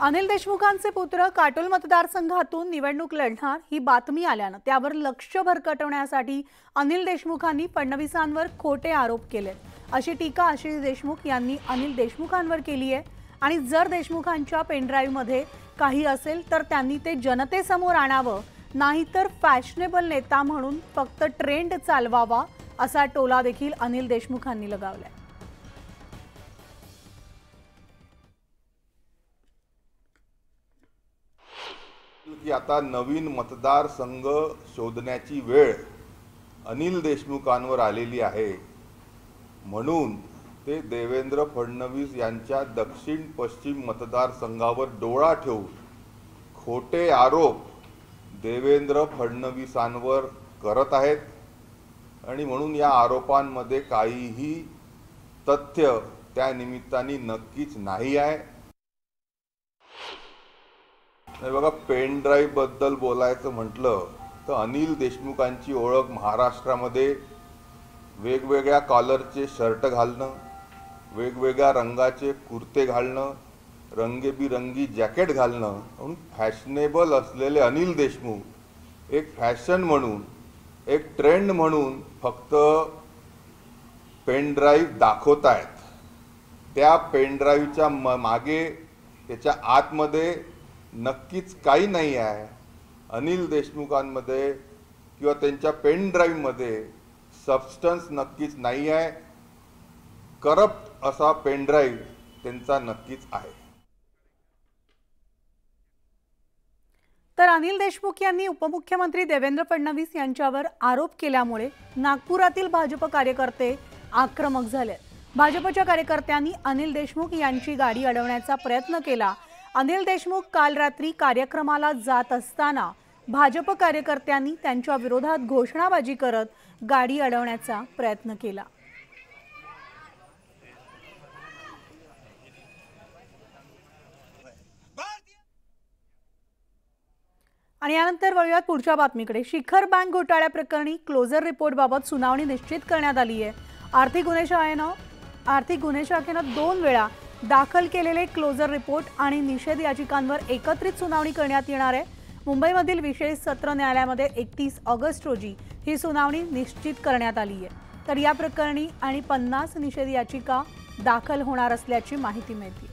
अनिल देशमुखांचे पुत्र काटोल मतदारसंघातून निवडणूक लढणार ही बातमी आल्यानं त्यावर लक्ष भरकटवण्यासाठी अनिल देशमुखांनी फडणवीसांवर खोटे आरोप केले. अशी टीका आशिष देशमुख यांनी अनिल देशमुखांवर केली आहे. आणि जर देशमुखांच्या पेनड्राईव्हमध्ये काही असेल तर त्यांनी ते जनतेसमोर आणावं नाहीतर फॅशनेबल नेता म्हणून फक्त ट्रेंड चालवावा असा टोला देखील अनिल देशमुखांनी लगावलाय. की आता नवीन मतदारसंघ शोधण्याची वेळ अनिल देशमुखांवर आलेली आहे. म्हणून ते देवेंद्र फडणवीस यांच्या दक्षिण पश्चिम मतदारसंघावर डोळा ठेवून खोटे आरोप देवेंद्र फडणवीसांवर करत आहेत. आणि म्हणून या आरोपांमध्ये काहीही तथ्य त्या निमित्ताने नक्कीच नाही आहे. नाही बघा पेन ड्राईव्हबद्दल बोलायचं म्हटलं तर अनिल देशमुखांची ओळख महाराष्ट्रामध्ये वेगवेगळ्या कॉलरचे शर्ट घालणं वेगवेगळ्या रंगाचे कुर्ते घालणं रंगेबिरंगी जॅकेट घालणं म्हणून फॅशनेबल असलेले अनिल देशमुख एक फॅशन म्हणून एक ट्रेंड म्हणून फक्त पेनड्राईव्ह दाखवत आहेत. त्या पेनड्राईव्हच्या म मागे त्याच्या आतमध्ये नक्कीच काही नाही आहे. अनिल देशमुखांमध्ये किंवा त्यांच्या पेन ड्राईव्हमध्ये सबस्टन्स नक्कीच नाही आहे. करप्ट असा पेन ड्राईव्ह त्यांचा नक्कीच आहे. तर अनिल देशमुख यांनी उपमुख्यमंत्री देवेंद्र फडणवीस यांच्यावर आरोप केल्यामुळे नागपुरातील भाजप कार्यकर्ते आक्रमक झाले. भाजपच्या कार्यकर्त्यांनी अनिल देशमुख यांची गाडी अडवण्याचा प्रयत्न केला अनिल देशमुख काल रात्री कार्यक्रमाला जात असताना भाजप कार्यकर्त्यांनी त्यांच्या विरोधात घोषणाबाजी करत गाडी अडवण्याचा प्रयत्न केला. आणि यानंतर वळूयात पुढच्या बातमीकडे. शिखर बँक घोटाळ्याप्रकरणी क्लोजर रिपोर्टबाबत सुनावणी निश्चित करण्यात आली आहे आर्थिक गुन्हे शाखेनं आर्थिक गुन्हे शाखेनं दोन वेळा दाखल केलेले क्लोजर रिपोर्ट आणि निषेध याचिकांवर एकत्रित सुनावणी करण्यात येणार आहे. मुंबईमधील विशेष सत्र न्यायालयामध्ये एकतीस ऑगस्ट रोजी ही सुनावणी निश्चित करण्यात आली आहे. तर या प्रकरणी आणि पन्नास निषेध याचिका दाखल होणार असल्याची माहिती मिळते.